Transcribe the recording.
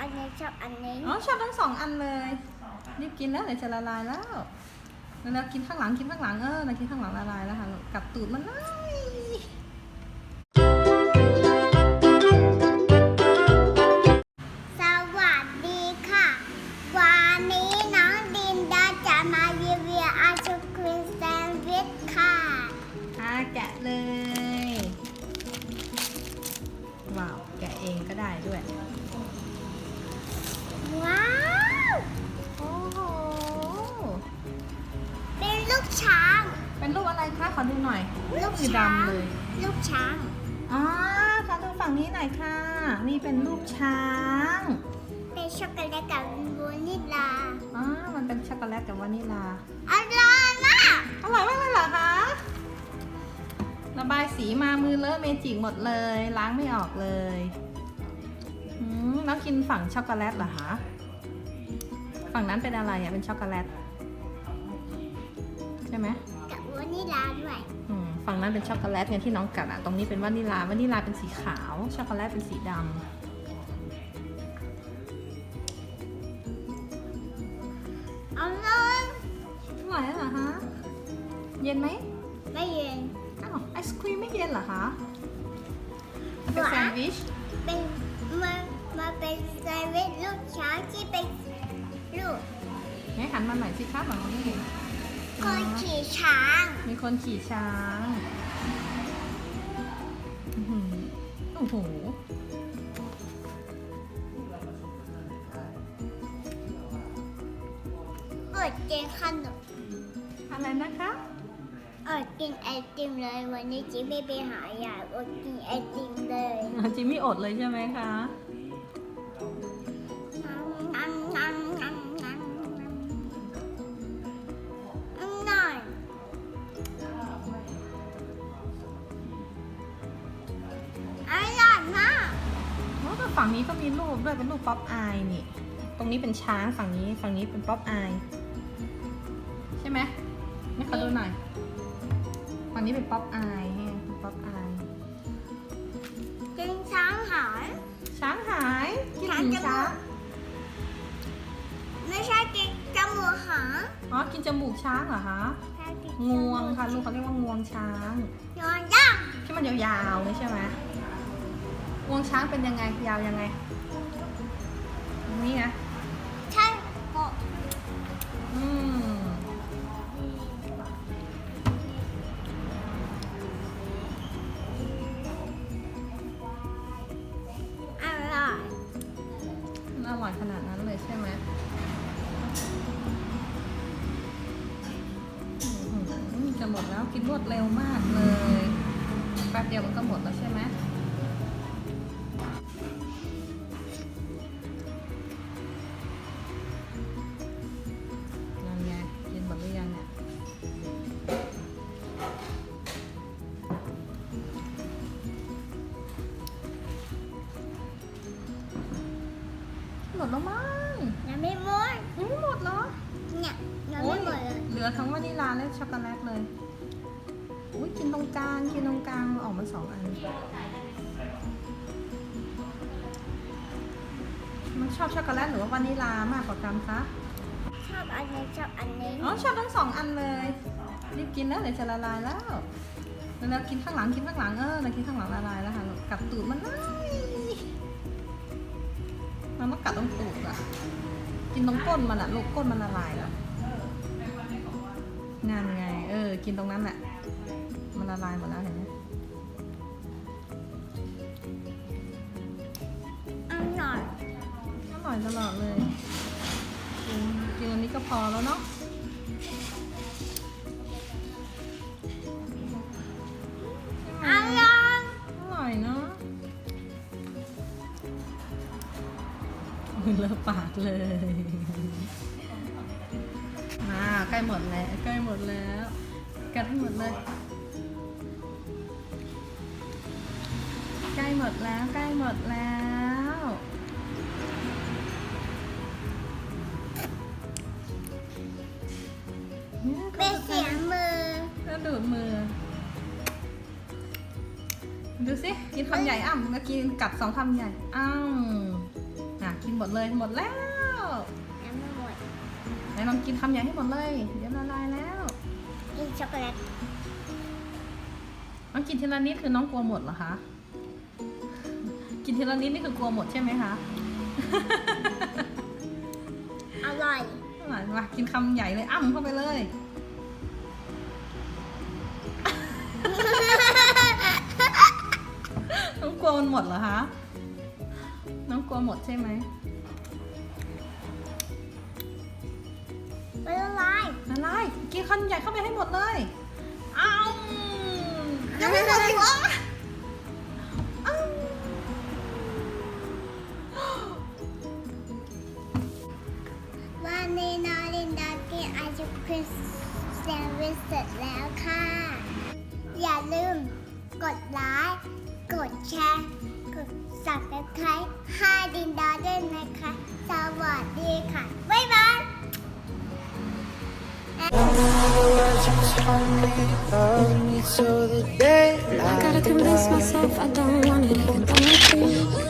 อันนี้ชอบอันนี้อ๋อชอบทั้งสองอันเลยรีบกินแล้วเดี๋ยวจะละลายแล้วแล้วกินข้างหลังกินข้างหลังเออแล้วกินข้างหลังละลายแล้วค่ะลูกกัดตูดมันเลยสวัสดีค่ะ วันนี้น้องดินดาจะมารีวิวไอศครีมแซนด์วิชค่ะอ่าแกะเลย ว้าว แกะเองก็ได้ด้วย ช้าง เป็นรูปอะไรคะ ขอดูหน่อยลูกสีช้างดำเลยลูกช้างอ๋อขอดูฝั่งนี้หน่อยค่ะ นี่เป็นรูปช้าง เป็นช็อกโกแลตกับวานิลลาอ๋อมันเป็นช็อกโกแลตกับวานิลลา อร่อยมากอร่อยมากเลยเหรอคะ ระบายสีมามือเลอะเมจิกหมดเลย ล้างไม่ออกเลยอืมแล้วกินฝั่งช็อกโกแลตเหรอคะ ฝั่งนั้นเป็นอะไรอะ เป็นช็อกโกแลต ใช่ไหมกับวานิลลาด้วยอืมฝั่งนั้นเป็นช็อกโกแลตเนี่ยที่น้องกัดอะตรงนี้เป็นวานิลลาวานิลลาเป็นสีขาว ช็อกโกแลตเป็นสีดำอร่อยอร่อยเหรอคะเย็นไหมไม่เย็นอ้าวไอศครีมไม่เย็นเหรอคะเป็นแซนด์วิช เป็นมามาเป็นแซนด์วิชลูกช้างที่เป็นลูกไหนหันมาหน่อยสิคะหมอไม่เห็น คนขี่ช้าง มีคนขี่ช้างอื้อหือโอ้โหอดกินขนมอะไรนะคะอดกินไอติมเลยวันนี้จิไม่ไปหายายอดกินไอติมเลยอ่าจิมมี่อดเลยใช่ไหมคะ ฝั่งนี้ก็มีรูปด้วยเป็นรูปป๊อปอายนี่ ตรงนี้เป็นช้างฝั่งนี้ฝั่งนี้เป็นป๊อปอายใช่ไหมไม่ขอดูหน่อยฝั่งนี้เป็นป๊อปอายเนี่ยเป็นป๊อปอายกินช้างหายช้างหายกินช้างถึงจะช้างไม่ใช่กินจมูกหางอ๋อกินจมูกช้างเหรอคะใช่กินงวงค่ะลูกเขาเรียกว่างวงช้างนอนย่างที่มันยาวๆเลยใช่ไหมง วงช้างเป็นยังไงยาวยังไง นี่นะ ใช่โอ้อืมอร่อยมันอร่อยขนาดนั้นเลยใช่ไหมอื้อหือจะหมดแล้วกินรวดเร็วมากเลย แป๊บเดียวมันก็หมดแล้วใช่ไหม แล้วมั้งยังไม่หมดยังไม่หมดเหรอเนี่ยยังโอ้ไม่ยหมดเลยเหลือทั้งวานิลลาและช็อกโกแลตเลยอุ้ยกินตรงกลางกินตรงกลางออกมาสองอันมันชอบช็อกโกแลตหรือว่าวานิลลามากกว่ากันคะชอบอันนี้ชอบอันนี้อ๋อชอบทั้งสองอันเลยรีบกินแล้วเดี๋ยวจะละลายแล้วแล้วกินข้างหลังกินข้างหลังเออแล้วกินข้างหลังละลายแล้วค่ะกัดตูดมันเลย มันต้องกัดตรงตูดอะกินตรงก้นมันอะลูกก้นมันละลายแล้วงานไง เออ กินตรงนั้นแหละ มันละลายหมดแล้วเห็นไหมอร่อยอร่อยตลอดเลยกินกินอันนี้ก็พอแล้วเนาะ เลอะปากเลย มาใกล้หมดแล้วใกล้หมดแล้วกัดให้หมดเลย ใกล้หมดแล้วใกล้หมดแล้วเนี่ยเป็นเสียงมือก็ดูดมือ ดูสิกินคำใหญ่อ้ำเมื่อกี้กัดสองคำใหญ่อ้าวอะ กินหมดเลยหมดแล้วยังไม่หมดไหนลองกินคำใหญ่ให้หมดเลย เดี๋ยวละลายแล้วกินช็อกโกแลตน้องกินทีละนิดคือน้องกลัวหมดเหรอคะ กินทีละนิดนี่คือกลัวหมดใช่ไหมคะ อร่อยอะมากินคำใหญ่เลยอ้ำเข้าไปเลยน้องกลัวมันหมดเหรอคะ น้องกลัวหมดใช่ไหมไม่ละลายอะไรกินคำใหญ่เข้าไปให้หมดเลยอ้าวยังไม่หมดอีกเหรออ้าววันนี้น้องลินดากินไอศครีมแซนด์วิชเสร็จแล้วค่ะ อย่าลืมกดไลค์กดแชร์ กด subscribe ให้ดินดาด้วยนะคะ สวัสดีค่ะ บ๊ายบาย words you told me love me till the day I gotta convince myself I don't want it, even though I feel